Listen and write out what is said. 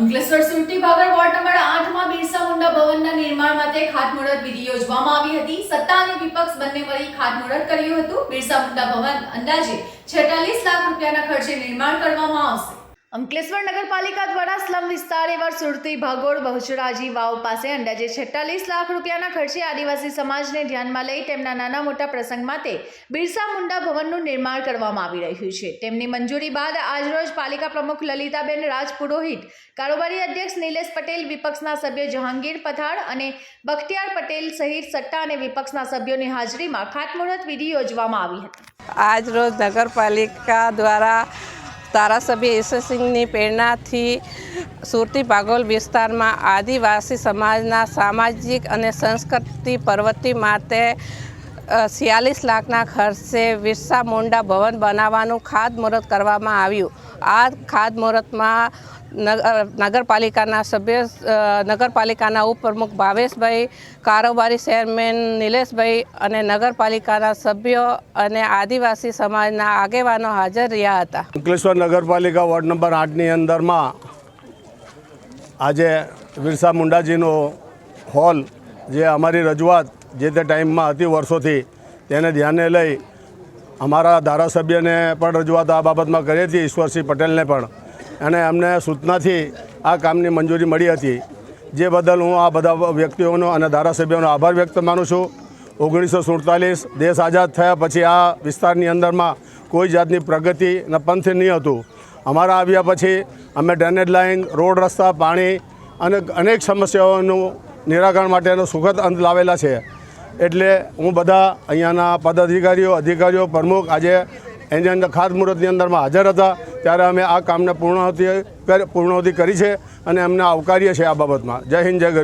અંકલેશ્વર સુરતી Bhagal ward number આઠમાં બિરસા મુંડા ભવનના નિર્માણ માટે ખાતમુહૂર્ત વિધિ યોજવામાં આવી હતી. સત્તા અને વિપક્ષ બંને મળી ખાતમુહૂર્ત કર્યું હતું. બિરસા મુંડા ભવન અંદાજે છેતાલીસ લાખ રૂપિયાના ખર્ચે નિર્માણ કરવામાં આવશે. અંકલેશ્વર નગરપાલિકા દ્વારા સ્લમ વિસ્તાર એવા સુરતી ભાગોળ બહુચરાજી વાવ પાસે અંદાજે છેતાલીસ લાખ રૂપિયાના ખર્ચે આદિવાસી સમાજને ધ્યાનમાં લઈ તેમના નાના મોટા પ્રસંગ માટે બિરસા મુંડા ભવનનું નિર્માણ કરવામાં આવી રહ્યું છે. તેમની મંજૂરી બાદ આજરોજ પાલિકા પ્રમુખ લલિતાબેન રાજપુરોહિત, કારોબારી અધ્યક્ષ નિલેશ પટેલ વિપક્ષના સભ્ય જહાંગીર પથાર અને બખ્તિયાર પટેલ સહિત સત્તા અને વિપક્ષના સભ્યોની હાજરીમાં ખાતમુહૂર્ત વિધિ યોજવામાં આવી હતી. આજરોજ નગરપાલિકા દ્વારા ધારાસભ્ય ઈશ્વરસિંહની પ્રેરણાથી સુરતી ભાગોલ વિસ્તારમાં આદિવાસી સમાજના સામાજિક અને સંસ્કૃતિ પ્રવૃત્તિ માટે છિયાલીસ લાખના ખર્ચે વિરસા મુંડા ભવન બનાવવાનું ખાતમુહૂર્ત કરવામાં આવ્યું. આ ખાતમુહૂર્તમાં નગર નગરપાલિકાના સભ્ય નગરપાલિકાના ઉપપ્રમુખ ભાવેશભાઈ, કારોબારી ચેરમેન નિલેશભાઈ અને નગરપાલિકાના સભ્યો અને આદિવાસી સમાજના આગેવાનો હાજર રહ્યા હતા. અંકલેશ્વર નગરપાલિકા વોર્ડ નંબર આઠની અંદરમાં આજે બિરસા મુંડાજીનો હોલ જે અમારી રજૂઆત જે તે ટાઈમમાં હતી વર્ષોથી તેને ધ્યાને લઈ અમારા ધારાસભ્યને પણ રજૂઆત આ બાબતમાં કરી હતી, ઈશ્વરસિંહ પટેલને પણ. અને અમને સૂચનાથી આ કામની મંજૂરી મળી હતી. જે બદલ હું આ બધા વ્યક્તિઓનો અને ધારાસભ્યોનો આભાર વ્યક્ત માનું છું. ઓગણીસો સુડતાલીસ દેશ આઝાદ થયા પછી આ વિસ્તારની અંદરમાં કોઈ જાતની પ્રગતિ અને પંથ નહીં હતું. અમારા આવ્યા પછી અમે ડ્રેનેજ લાઇન રોડ રસ્તા, પાણી અને અનેક સમસ્યાઓનું નિરાકરણ માટેનો સુખદ અંત લાવેલા છે. એટલે હું બધા અહીંયાના પદાધિકારીઓ, અધિકારીઓ, પ્રમુખ આજે એની અંદર ખાતમુહૂર્તની અંદરમાં હાજર હતા. ત્યારે અમે આ કામને પૂર્ણ પૂર્ણહતિ કરી છે અને એમને આવકારીએ છીએ આ બાબતમાં. જય હિન્દ, જય